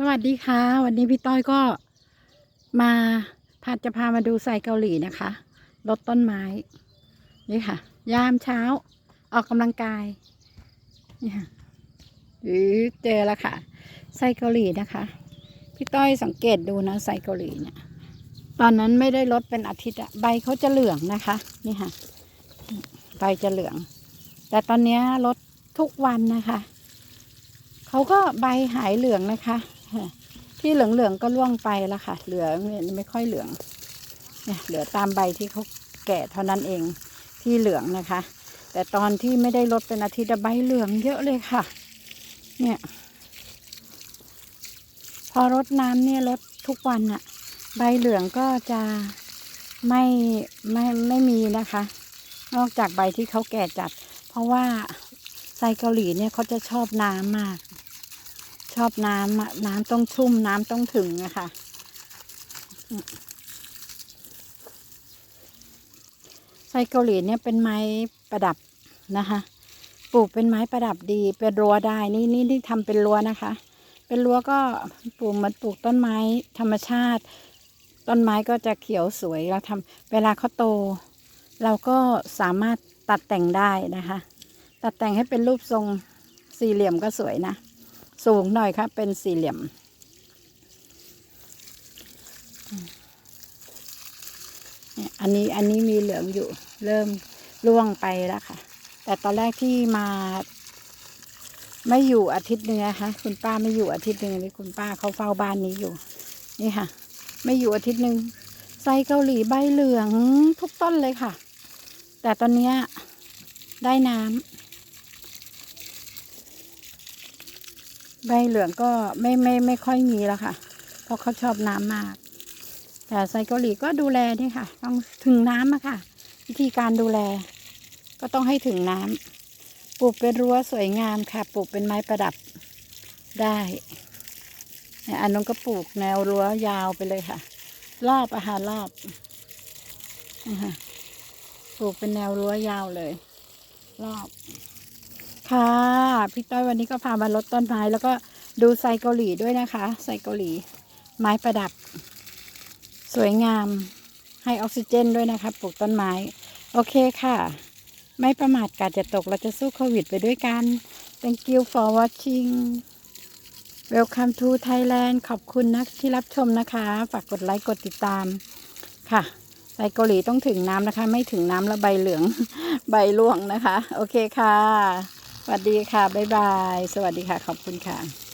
สวัสดีค่ะ วันนี้พี่ต้อยก็มาพาจะพามาดูไซเกาหลีนะคะรดต้นไม้ นี่ค่ะ ยามเช้า ออกกำลังกายนี่ค่ะหรือเจอแล้วค่ะไซเกาหลีนะคะ พี่ต้อยสังเกตดูนะไซเกาหลีเนี่ยตอนนั้นไม่ได้ลดเป็นอาทิตย์อะใบเขาจะเหลืองนะคะ นี่ค่ะ ใบจะเหลือง แต่ตอนนี้ลดทุกวันนะคะเขาก็ใบหายเหลืองนะคะ ที่เหลืองๆก็ร่วงไปแล้วค่ะ เหลือไม่ค่อยเหลืองเนี่ยเหลือตามใบที่เขาแก่เท่านั้นเองที่เหลืองนะคะ แต่ตอนที่ไม่ได้ลดเป็นอาทิตย์ใบเหลืองเยอะเลยค่ะ เนี่ยพอรดน้ำเนี่ยลดทุกวันอะใบเหลืองก็จะไม่ไม่ไม่มีนะคะ นอกจากใบที่เขาแก่จัด เพราะว่าไซเกาหลีเนี่ยเขาจะชอบน้ำมาก ชอบน้ำน้ำต้องชุ่มน้ำต้องถึงนะคะไซเกาหลีเนี่ยเป็นไม้ประดับนะคะปลูกเป็นไม้ประดับดีเป็นรั้วได้นี่นี่ที่ทำเป็นรั้วนะคะ เป็นรั้วก็ปลูกมือนปลูกต้นไม้ธรรมชาติ ต้นไม้ก็จะเขียวสวยเราทำเวลาเขาโต เราก็สามารถตัดแต่งได้นะคะ ตัดแต่งให้เป็นรูปทรงสี่เหลี่ยมก็สวยนะ สูงหน่อยครับ เป็นสี่เหลี่ยมเนี่ยอันนี้อันนี้มีเหลืองอยู่ เริ่มร่วงไปแล้วค่ะ แต่ตอนแรกที่มา ไม่อยู่อาทิตย์หนึงนะคะคุณป้าไม่อยู่อาทิตย์หนึ่งนี่คุณป้าเขาเฝ้าบ้านนี้อยู่ นี่ค่ะ ไม่อยู่อาทิตย์หนึ่งไซเกาหลีใบเหลืองทุกต้นเลยค่ะ แต่ตอนนี้ได้น้ำ ใบเหลืองก็ไม่ไม่ไม่ค่อยมีแล้วค่ะ เพราะเขาชอบน้ำมาก แต่ไซเกาหลีก็ดูแลนี่ค่ะ ต้องถึงน้ำอะค่ะ วิธีการดูแล ก็ต้องให้ถึงน้ำปลูกเป็นรั้วสวยงามค่ะ ปลูกเป็นไม้ประดับได้อันนู้นก็ปลูกแนวรั้วยาวไปเลยค่ะ รอบอาหารรอบปลูกเป็นแนวรั้วยาวเลย รอบ ค่ะพี่ต้อยวันนี้ก็พามาลดต้นไม้แล้วก็ดูไซเกาหลีด้วยนะคะไซเกาหลี ไม้ประดับ สวยงามให้ออกซิเจนด้วยนะคะปลูกต้นไม้ โอเคค่ะ ไม่ประมาทกาดจะตกเราจะสู้โควิดไปด้วยกัน thank you for watching welcome to Thailand ขอบคุณนะที่รับชมนะคะ ฝากกดไลค์กดติดตามค่ะไซเกาหลีต้องถึงน้ำนะคะ ไม่ถึงน้ำแล้วใบเหลือง ใบร่วงนะคะ โอเคค่ะ วัสดีค่ะ บ๊ายบาย สวัสดีค่ะ ขอบคุณค่ะ